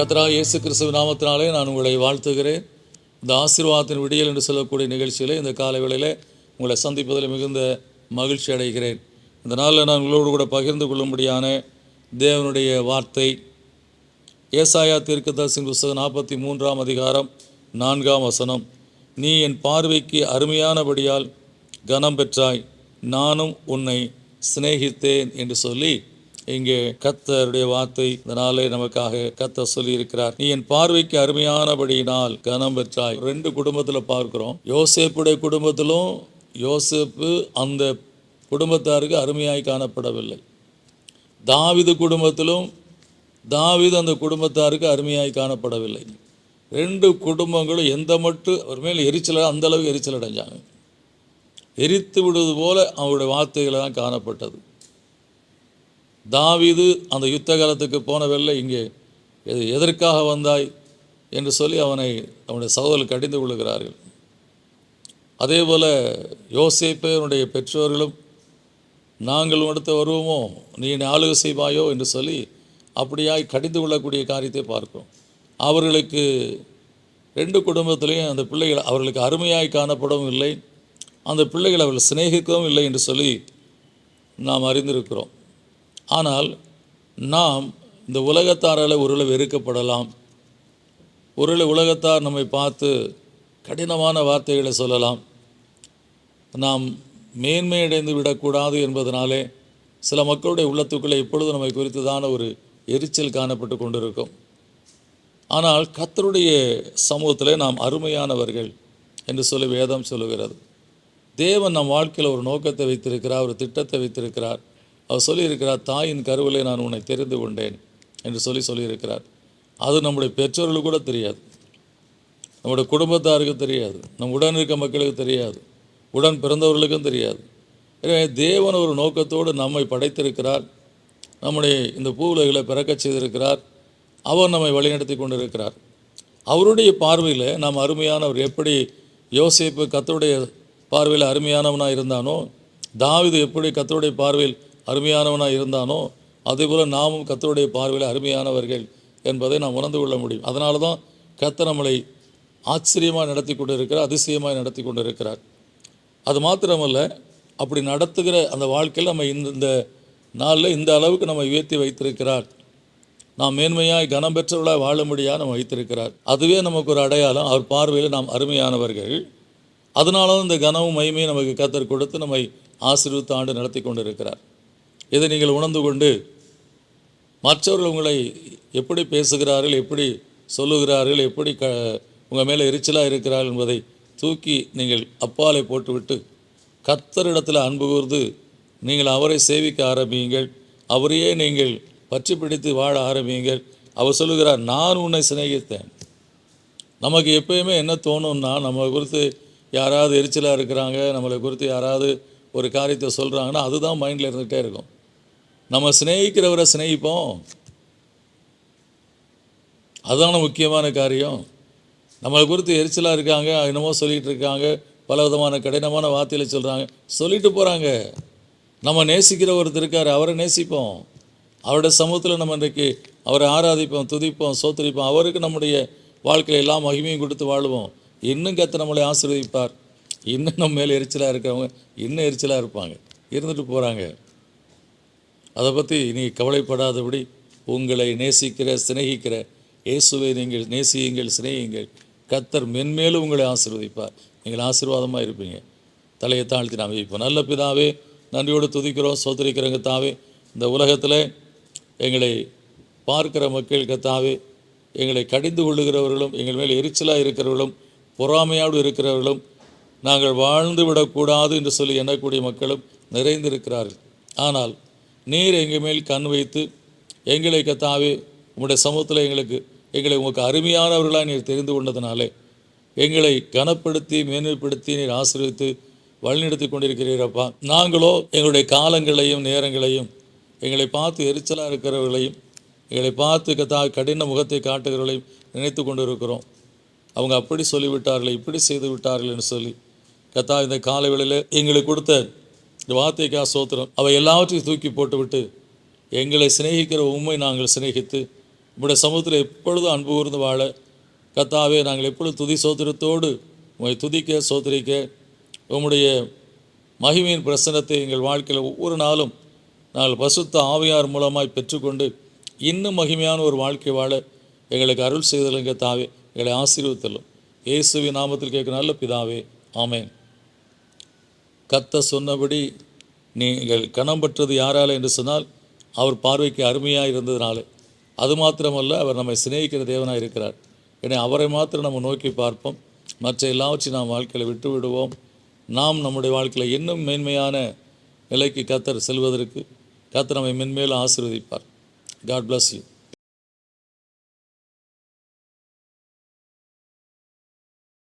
கத்ரா இயேசு கிறிஸ்துவ நாமத்தினாலே நான் உங்களை வாழ்த்துகிறேன். இந்த ஆசீர்வாதத்தின் விடியல் என்று சொல்லக்கூடிய நிகழ்ச்சியிலே இந்த காலை வேளையில் உங்களை சந்திப்பதில் மிகுந்த மகிழ்ச்சி அடைகிறேன். இந்த நாளில் நான் உங்களோடு கூட பகிர்ந்து கொள்ளும்படியான தேவனுடைய வார்த்தை ஏசாயா தீர்க்கதரிசின் புஸ்தகம் நாற்பத்தி மூன்றாம் அதிகாரம் நான்காம் வசனம். நீ என் பார்வைக்கு அருமையானபடியால் கனம் பெற்றாய் நானும் உன்னை சிநேகித்தேன் என்று சொல்லி இங்கே கத்தருடைய வார்த்தை இதனாலே நமக்காக கத்த சொல்லி இருக்கிறார் நீ என் பார்வைக்கு அருமையானபடியினால் கனம் பெற்றாய். ரெண்டு குடும்பத்தில் பார்க்கிறோம். யோசேப்புடைய குடும்பத்திலும் யோசேப்பு அந்த குடும்பத்தாருக்கு அருமையாய் காணப்படவில்லை. தாவிது குடும்பத்திலும் தாவிது அந்த குடும்பத்தாருக்கு அருமையாய் காணப்படவில்லை. ரெண்டு குடும்பங்களும் எந்த மட்டும் அவர் மேல் எரிச்சல அந்தளவு எரிச்சல் அடைஞ்சாங்க எரித்து விடுவது போல அவருடைய வார்த்தைகளை தான் காணப்பட்டது. தாவிது அந்த யுத்த காலத்துக்கு போனவெல்ல இங்கே எது எதற்காக வந்தாய் என்று சொல்லி அவனை அவனுடைய சகோதரர் கடிந்து கொள்கிறார்கள் அதே போல் யோசிப்பேனுடைய பெற்றோர்களும் நாங்கள் அடுத்து வருவோமோ? நீ என்னை ஆளுகை செய்வாயோ? என்று சொல்லி அப்படியாய் கடிந்து கொள்ளக்கூடிய காரியத்தை பார்க்கும் அவர்களுக்கு ரெண்டு குடும்பத்திலையும் அந்த பிள்ளைகள் அவர்களுக்கு அருமையாய் காணப்படவும் இல்லை. அந்த பிள்ளைகள் அவர்கள் சிநேகிக்கவும் இல்லை என்று சொல்லி நாம் அறிந்திருக்கிறோம். ஆனால் நாம் இந்த உலகத்தாரால் ஒருவேளை வெறுக்கப்படலாம். ஒருவேளை உலகத்தார் நம்மை பார்த்து கடினமான வார்த்தைகளை சொல்லலாம். நாம் மேன்மையடைந்து விடக்கூடாது என்பதனாலே சில மக்களுடைய உள்ளத்துக்குள்ளே இப்பொழுது நம்மை குறித்ததான ஒரு எரிச்சல் காணப்பட்டு கொண்டிருக்கும். ஆனால் கத்தருடைய சமூகத்தில் நாம் அருமையானவர்கள் என்று சொல்லி வேதம் சொல்லுகிறது. தேவன் நம் வாழ்க்கையில் ஒரு நோக்கத்தை வைத்திருக்கிறார் ஒரு திட்டத்தை வைத்திருக்கிறார். அவர் சொல்லியிருக்கிறார் தாயின் கருவிலே நான் உன்னை தெரிந்து கொண்டேன் என்று சொல்லி சொல்லியிருக்கிறார். அது நம்முடைய பெற்றோர்களுக்கு கூட தெரியாது. நம்முடைய குடும்பத்தாருக்கு தெரியாது. நம் உடன் இருக்க மக்களுக்கு தெரியாது. உடன் பிறந்தவர்களுக்கும் தெரியாது. எனவே தேவன் ஒரு நோக்கத்தோடு நம்மை படைத்திருக்கிறார். நம்முடைய இந்த பூவுலகளை பிறக்கச் செய்திருக்கிறார். அவர் நம்மை வழிநடத்தி கொண்டிருக்கிறார். அவருடைய பார்வையில் நாம் அருமையானவர் எப்படி யோசிப்பு கத்தருடைய பார்வையில் அருமையானவனாக இருந்தானோ தாவிது எப்படி கத்தருடைய பார்வையில் அருமையானவனாக இருந்தானோ அதேபோல் நாமும் கத்தருடைய பார்வையில் அருமையானவர்கள் என்பதை நாம் உணர்ந்து கொள்ள முடியும். அதனால தான் கத்த நம்மளை ஆச்சரியமாக நடத்தி கொண்டு இருக்கிறார் அதிசயமாக நடத்தி கொண்டு இருக்கிறார் அது மாத்திரமல்ல அப்படி நடத்துகிற அந்த வாழ்க்கையில் நம்ம இந்த இந்த நாளில் இந்த அளவுக்கு நம்ம உயர்த்தி வைத்திருக்கிறார். நாம் மேன்மையாய் கனம் பெற்றவர்களாக வாழும்படியாக நம்ம வைத்திருக்கிறார். அதுவே நமக்கு ஒரு அடையாளம். அவர் பார்வையில் நாம் அருமையானவர்கள். அதனால தான் இந்த கனமும் மகிமையும் நமக்கு கத்தர் கொடுத்து நம்மை ஆசீர்வித்து ஆண்டு நடத்தி கொண்டு இருக்கிறார் இதை நீங்கள் உணர்ந்து கொண்டு மற்றவர்கள் உங்களை எப்படி பேசுகிறார்கள் எப்படி சொல்லுகிறார்கள் எப்படி க உங்கள் மேலே எரிச்சலாக இருக்கிறார்கள் என்பதை தூக்கி நீங்கள் அப்பாலை போட்டுவிட்டு கத்தரிடத்தில் அன்பு கூர்ந்து நீங்கள் அவரை சேவிக்க ஆரம்பியுங்கள். அவரையே நீங்கள் பற்றி பிடித்து வாழ ஆரம்பியுங்கள். அவர் சொல்லுகிறார் நான் உன்னை சிநேகித்தேன். நமக்கு எப்பயுமே என்ன தோணும்னா நம்ம குறித்து யாராவது எரிச்சலாக இருக்கிறாங்க நம்மளை குறித்து யாராவது ஒரு காரியத்தை சொல்கிறாங்கன்னா அதுதான் மைண்டில் இருந்துகிட்டே இருக்கும். நம்ம சிநேகிக்கிறவரை சிநேகிப்போம். அதுதான முக்கியமான காரியம். நம்மளை குறித்து எரிச்சலாக இருக்காங்க என்னமோ சொல்லிகிட்டு இருக்காங்க பல விதமான கடினமான வார்த்தைகளை சொல்கிறாங்க சொல்லிட்டு போகிறாங்க நம்ம நேசிக்கிற ஒருத்தர் இருக்கார் அவரை நேசிப்போம். அவருடைய சமூகத்தில் நம்ம இன்றைக்கு அவரை ஆராதிப்போம் துதிப்போம் சோத்தரிப்போம். அவருக்கு நம்முடைய வாழ்க்கையில் எல்லாம் மகிமையும் கொடுத்து வாழ்வோம். இன்னும் கத்த நம்மளை ஆசீர்வதிப்பார். இன்னும் நம்ம மேலே எரிச்சலாக இருக்கிறவங்க இன்னும் எரிச்சலாக இருப்பாங்க. இருந்துட்டு போகிறாங்க அதை பற்றி நீ கவலைப்படாதபடி உங்களை நேசிக்கிற சிநேகிக்கிற இயேசுவை நீங்கள் நேசியுங்கள் சிநேகியுங்கள். கத்தர் மென்மேலும் உங்களை ஆசீர்வதிப்பார். நீங்கள் ஆசீர்வாதமாக இருப்பீங்க. தலையை தாழ்த்தி நாம் இப்போ நல்ல பிதாவே நன்றியோடு துதிக்கிறோம். சோதரிக்கிறவங்க தாவே இந்த உலகத்தில் எங்களை பார்க்கிற மக்கள் கத்தாவே எங்களை கடிந்து கொள்ளுகிறவர்களும் எங்கள் மேல் எரிச்சலாக இருக்கிறவர்களும் பொறாமையோடு இருக்கிறவர்களும் நாங்கள் வாழ்ந்து விடக்கூடாது என்று சொல்லி எண்ணக்கூடிய மக்களும் நிறைந்திருக்கிறார்கள். ஆனால் நீர் எங்கள் மேல் கண் வைத்து எங்களை கத்தாவே உங்களுடைய சமூகத்தில் எங்களுக்கு எங்களை உங்களுக்கு அருமையானவர்களாக நீர் தெரிந்து கொண்டதுனாலே எங்களை கனப்படுத்தி மேன்மைப்படுத்தி நீர் ஆசீர்வித்து வழிநடத்தி கொண்டிருக்கிறீரப்பா நாங்களோ எங்களுடைய காலங்களையும் நேரங்களையும் எங்களை பார்த்து எரிச்சலாக இருக்கிறவர்களையும் எங்களை பார்த்து கத்தா கடின முகத்தை காட்டுகிறவர்களையும் நினைத்து கொண்டு இருக்கிறோம் அவங்க அப்படி சொல்லிவிட்டார்கள் இப்படி செய்து விட்டார்கள் என்று சொல்லி கத்தா இந்த காலை வேளையில் எங்களுக்கு கொடுத்த இந்த வார்த்தைக்காக சோத்திரம். அவை எல்லாவற்றையும் தூக்கி போட்டுவிட்டு எங்களை சிநேகிக்கிற உண்மை நாங்கள் சிநேகித்து உம்முடைய சமூகத்தில் எப்பொழுதும் அன்பு கூர்ந்து வாழ கத்தாவே நாங்கள் எப்பொழுது துதி சோத்திரத்தோடு உங்களை துதிக்க சோத்திரிக்க உம்முடைய மகிமையின் பிரசனத்தை எங்கள் வாழ்க்கையில் ஒவ்வொரு நாளும் நாங்கள் பசுத்த ஆவியார் மூலமாய் பெற்றுக்கொண்டு இன்னும் மகிமையான ஒரு வாழ்க்கை வாழ எங்களுக்கு அருள் செய்தலுங்க தாவே எங்களை ஆசீர்வத்தலும் இயேசுவின் நாமத்தில் கேட்க நல்ல பிதாவே ஆமேன். கத்த சொன்னபடி நீங்கள் கணம் பெற்றது யாரால என்று சொன்னால் அவர் பார்வைக்கு அருமையாக இருந்ததுனாலே. அது மாத்திரமல்ல அவர் நம்மை சிநேகிக்கிற தேவனாக இருக்கிறார். எனவே அவரை மாத்திரம் நம்ம நோக்கி பார்ப்போம். மற்ற எல்லாவற்றையும் நாம் வாழ்க்கையில் விட்டு விடுவோம் நாம் நம்முடைய வாழ்க்கையில் இன்னும் மேன்மையான நிலைக்கு கத்தர் செல்வதற்கு கத்தர் நம்மை மென்மேலும் ஆசீர்வதிப்பார். God bless you